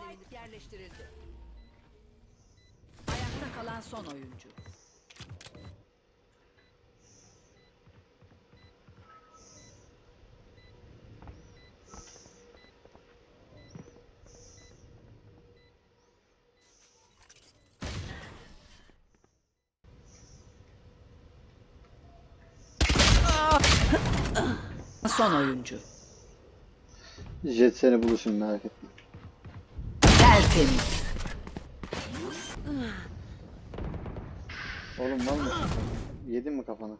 Spike yerleştirildi. Ayakta kalan son oyuncu. Son oyuncu. Jet seni buluşun merak etme. Tertemiz. Oğlum var mısın? Yedin mi kafana?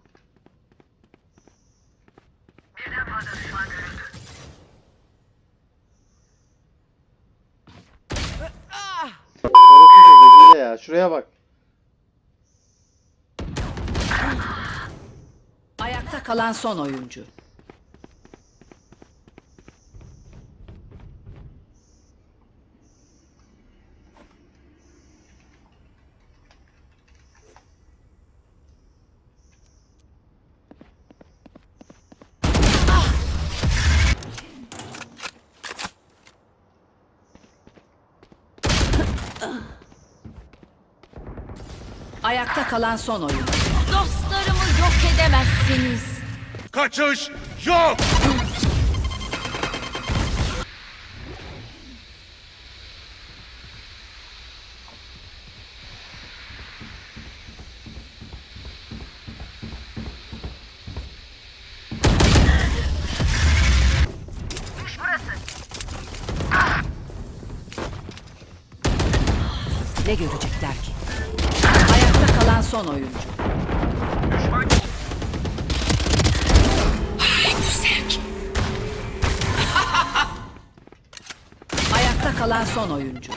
Ya. Şuraya bak. Ayakta kalan son oyuncu. Ayakta kalan son oyuncu. Dostlarımı yok edemezsiniz. Kaçış yok. Ne görecekler ki? Ayakta kalan son oyuncu. Ayakta kalan son oyuncu.